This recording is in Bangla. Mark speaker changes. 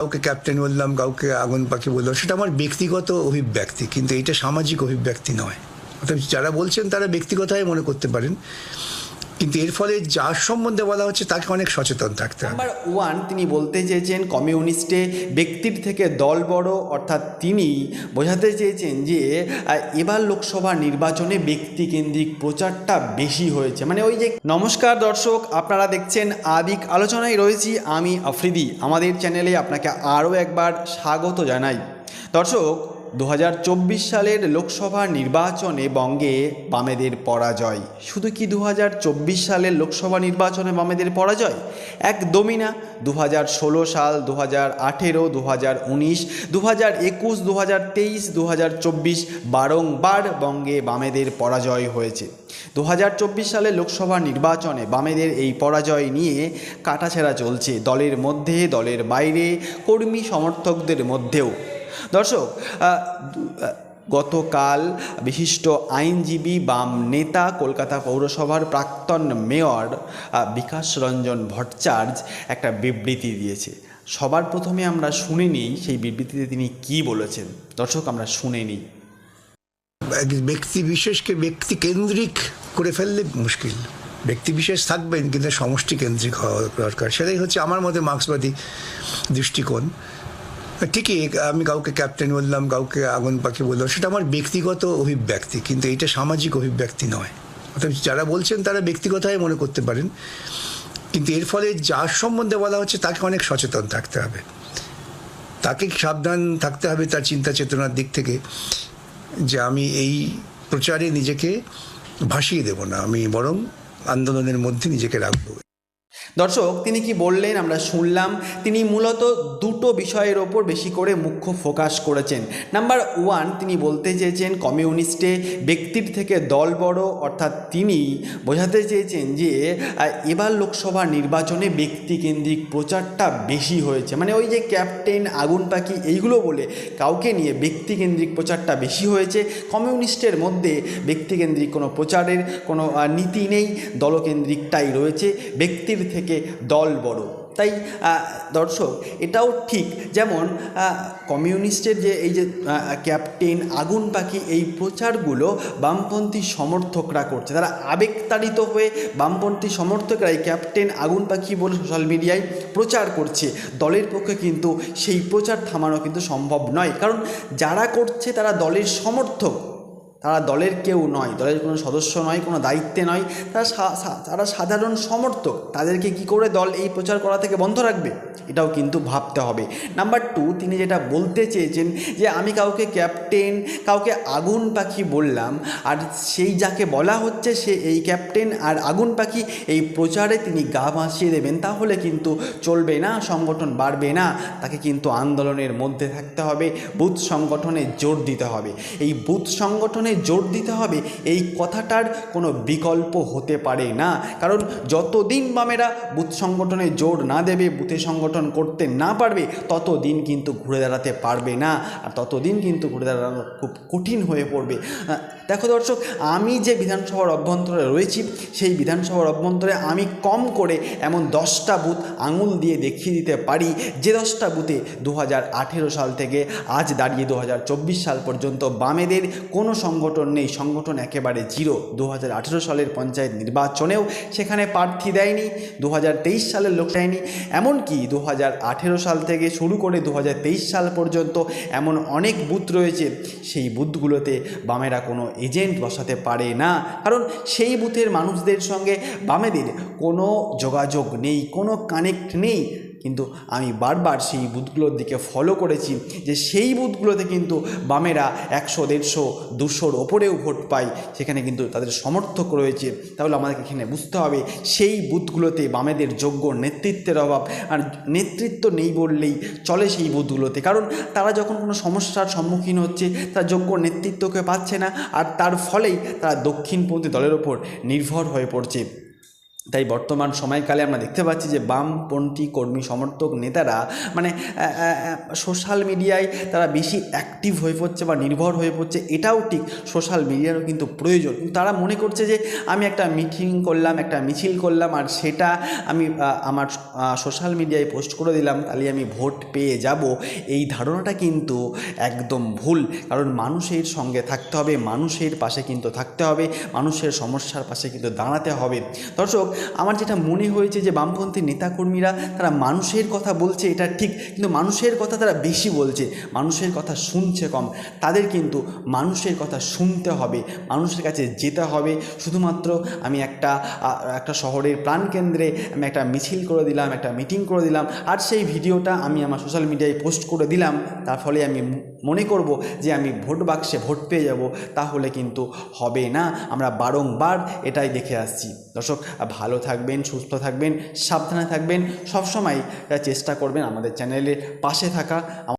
Speaker 1: কাউকে ক্যাপ্টেন বললাম, কাউকে আগুন পাখি বললাম, সেটা আমার ব্যক্তিগত অভিব্যক্তি, কিন্তু এটা সামাজিক অভিব্যক্তি নয়। অর্থাৎ যারা বলছেন তারা ব্যক্তিগতভাবে মনে করতে পারেন। কিন্তু এর ফলে যার সম্বন্ধে বলা হচ্ছে তাকে অনেক সচেতন থাকতে হবে।
Speaker 2: নাম্বার ওয়ান তিনি বলতে চেয়েছেন কমিউনিস্টে ব্যক্তির থেকে দল বড়, অর্থাৎ তিনি বোঝাতে চেয়েছেন যে এবার লোকসভা নির্বাচনে ব্যক্তিকেন্দ্রিক প্রচারটা বেশি হয়েছে। মানে ওই যে, নমস্কার দর্শক, আপনারা দেখছেন আবিক আলোচনায় রয়েছি আমি আফ্রিদি। আমাদের চ্যানেলে আপনাকে আরও একবার স্বাগত জানাই। দর্শক দু হাজার চব্বিশ সালের লোকসভা নির্বাচনে বঙ্গে বামেদের পরাজয়। শুধু কি দু হাজার চব্বিশ সালের লোকসভা নির্বাচনে বামেদের পরাজয়? একদমই না। দু হাজার ষোলো সাল দু আঠেরো দু হাজার উনিশ দু হাজার একুশ দু হাজার তেইশ দু হাজার চব্বিশ বারংবার বঙ্গে বামেদের পরাজয় হয়েছে। দু হাজার চব্বিশ সালে লোকসভা নির্বাচনে বামেদের এই পরাজয় নিয়ে কাটাছেড়া চলছে দলের মধ্যে, দলের বাইরে, কর্মী সমর্থকদের মধ্যেও। দর্শক গতকাল বিশিষ্ট আইনজীবী বাম নেতা কলকাতা পৌরসভার প্রাক্তন মেয়র বিকাশ রঞ্জন ভট্টাচার্য একটা বিবৃতি দিয়েছে। সবার প্রথমে আমরা শুনে নিই সেই বিবৃতিতে তিনি কি বলেছেন। দর্শক, আমরা শুনে নিই।
Speaker 1: ব্যক্তি বিশেষকে ব্যক্তি কেন্দ্রিক করে ফেললে মুশকিল। ব্যক্তি বিশেষ থাকবেন, কিন্তু সমষ্টি কেন্দ্রিক হওয়া দরকার। সেটাই হচ্ছে আমার মতে মার্ক্সবাদী দৃষ্টিকোণ। ঠিকই, আমি কাউকে ক্যাপ্টেন বললাম, কাউকে আগুন পাখি বললাম, সেটা আমার ব্যক্তিগত অভিব্যক্তি, কিন্তু এটা সামাজিক অভিব্যক্তি নয়। অর্থাৎ যারা বলছেন তারা ব্যক্তিগতভাবে মনে করতে পারেন। কিন্তু এর ফলে যার সম্বন্ধে বলা হচ্ছে তাকে অনেক সচেতন থাকতে হবে। তাকে সাবধান থাকতে হবে তার চিন্তা চেতনার দিক থেকে, যে আমি এই প্রচারে নিজেকে ভাসিয়ে দেব না, আমি বরং আন্দোলনের মধ্যে নিজেকে রাখব।
Speaker 2: দর্শক, তিনি কি বললেন আমরা শুনলাম, তিনি মূলত দুটো বিষয়ের ওপর বেশি করে মুখ্য ফোকাস করেছেন। নাম্বার ওয়ান, তিনি বলতে চেয়েছেন কমিউনিস্টে ব্যক্তির থেকে দল বড়, অর্থাৎ তিনি বোঝাতে চেয়েছেন যে এবার লোকসভা নির্বাচনে ব্যক্তিকেন্দ্রিক প্রচারটা বেশি হয়েছে। মানে ওই যে ক্যাপ্টেন আগুন পাখি, এইগুলো বলে কাউকে নিয়ে ব্যক্তিকেন্দ্রিক প্রচারটা বেশি হয়েছে। কমিউনিস্টের মধ্যে ব্যক্তিকেন্দ্রিক কোনো প্রচারের কোনো নীতি নেই, দলকেন্দ্রিকটাই রয়েছে। ব্যক্তির থেকে দল বড়। তাই দর্শক, এটাও ঠিক। যেমন কমিউনিস্টের যে এই যে ক্যাপ্টেন আগুন পাখি, এই প্রচারগুলো বামপন্থী সমর্থকরা করছে। তারা আবেগতাড়িত হয়ে বামপন্থী সমর্থকরা এই ক্যাপ্টেন আগুন পাখি বলে সোশ্যাল মিডিয়ায় প্রচার করছে। দলের পক্ষে কিন্তু সেই প্রচার থামানো কিন্তু সম্ভব নয়। কারণ, যারা করছে তারা দলের সমর্থক। তারা দলের কেউ নয়, দলের কোনো সদস্য নয়, কোনো দায়িত্বে নয়। তারা তারা সাধারণ সমর্থক। তাদেরকে কি করে দল এই প্রচার করা থেকে বন্ধ রাখবে? এটাও কিন্তু ভাবতে হবে। নাম্বার টু তিনি যেটা বলতে চেয়েছেন যে, আমি কাউকে ক্যাপ্টেন কাউকে আগুন পাখি বললাম, আর সেই যাকে বলা হচ্ছে সে এই ক্যাপ্টেন আর আগুন পাখি এই প্রচারে তিনি গা ভাসিয়ে দেবেন। তাহলে কিন্তু চলবে না, সংগঠন বাড়বে না। তাকে কিন্তু আন্দোলনের মধ্যে থাকতে হবে, বুথ সংগঠনে জোর দিতে হবে। এই বুথ সংগঠনে জোর দিতে হবে। এই কথাটার কোনো বিকল্প হতে পারে না। কারণ যতদিন বামেরা বুথ সংগঠনে জোর না দেবে, বুথে সংগঠন করতে না পারবে, ততদিন কিন্তু ঘুরে দাঁড়াতে পারবে না। আর ততদিন কিন্তু ঘুরে দাঁড়ানো খুব কঠিন হয়ে পড়বে। দেখো দর্শক, আমি যে বিধানসভার অভ্যন্তরে রয়েছি, সেই বিধানসভার অভ্যন্তরে আমি কম করে এমন দশটা বুথ আঙুল দিয়ে দেখিয়ে দিতে পারি, যে দশটা বুথে দু হাজার আঠেরো সাল থেকে আজ দাঁড়িয়ে দু হাজার চব্বিশ সাল পর্যন্ত বামেদের কোনো সংগঠন নেই। সংগঠন একেবারে জিরো। দু হাজার আঠেরো সালের পঞ্চায়েত নির্বাচনেও সেখানে প্রার্থী দেয়নি। দু হাজার তেইশ সালের লোক দেয়নি। এমনকি দু হাজার আঠেরো সাল থেকে শুরু করে দু হাজার তেইশ সাল পর্যন্ত এমন অনেক বুথ রয়েছে। সেই বুথগুলোতে বামেরা কোনো এজেন্ট বসাতে পারে না। কারণ সেই বুথের মানুষদের সঙ্গে বামেদের কোনো যোগাযোগ নেই, কোনো কানেক্ট নেই। কিন্তু আমি বারবার সেই বুথগুলোর দিকে ফলো করেছি যে সেই বুথগুলোতে কিন্তু বামেরা একশো, দেড়শো, দুশোর ওপরেও ভোট পায়। সেখানে কিন্তু তাদের সমর্থক রয়েছে। তাহলে আমাদেরকে এখানে বুঝতে হবে সেই বুথগুলোতে বামেদের যোগ্য নেতৃত্বের অভাব। আর নেতৃত্ব নেই বললেই চলে সেই বুথগুলোতে। কারণ তারা যখন কোনো সমস্যার সম্মুখীন হচ্ছে, তারা যোগ্য নেতৃত্বকে পাচ্ছে না। আর তার ফলেই তারা দক্ষিণপন্থী দলের ওপর নির্ভর হয়ে পড়ছে। তাই বর্তমান সময়কালে আমরা দেখতে পাচ্ছি যে বামপন্থী কর্মী সমর্থক নেতারা মানে সোশ্যাল মিডিয়ায় তারা বেশি অ্যাক্টিভ হয়ে পড়ছে বা নির্ভর হয়ে পড়ছে, এটাও ঠিক সোশ্যাল মিডিয়ারও কিন্তু প্রয়োজন। তারা মনে করছে যে আমি একটা মিটিং করলাম, একটা মিছিল করলাম আর সেটা আমি আমার সোশ্যাল মিডিয়ায় পোস্ট করে দিলাম, তাহলে আমি ভোট পেয়ে যাব। এই ধারণাটা কিন্তু একদম ভুল। কারণ মানুষের সঙ্গে থাকতে হবে, মানুষের পাশে কিন্তু থাকতে হবে, মানুষের সমস্যার পাশে কিন্তু দাঁড়াতে হবে। দর্শক আমার যেটা মনে হয়েছে যে বামপন্থী নেতাকর্মীরা, তারা মানুষের কথা বলছে, এটা ঠিক, কিন্তু মানুষের কথা তারা বেশি বলছে, মানুষের কথা শুনছে কম। তাদের কিন্তু মানুষের কথা শুনতে হবে, মানুষের কাছে যেতে হবে। শুধুমাত্র আমি একটা একটা শহরের প্রাণকেন্দ্রে আমি একটা মিছিল করে দিলাম, একটা মিটিং করে দিলাম, আর সেই ভিডিওটা আমি আমার সোশ্যাল মিডিয়ায় পোস্ট করে দিলাম। তার ফলে আমি মনে করব যে আমি ভোট বাক্সে ভোট পেয়ে যাব, তাহলে কিন্তু হবে না। আমরা বারংবার এটাই দেখে আসছি। দর্শক ভালো থাকবেন সুস্থ থাকবেন সাবধানে থাকবেন। সবসময় চেষ্টা করবেন আমাদের চ্যানেলের পাশে থাকা।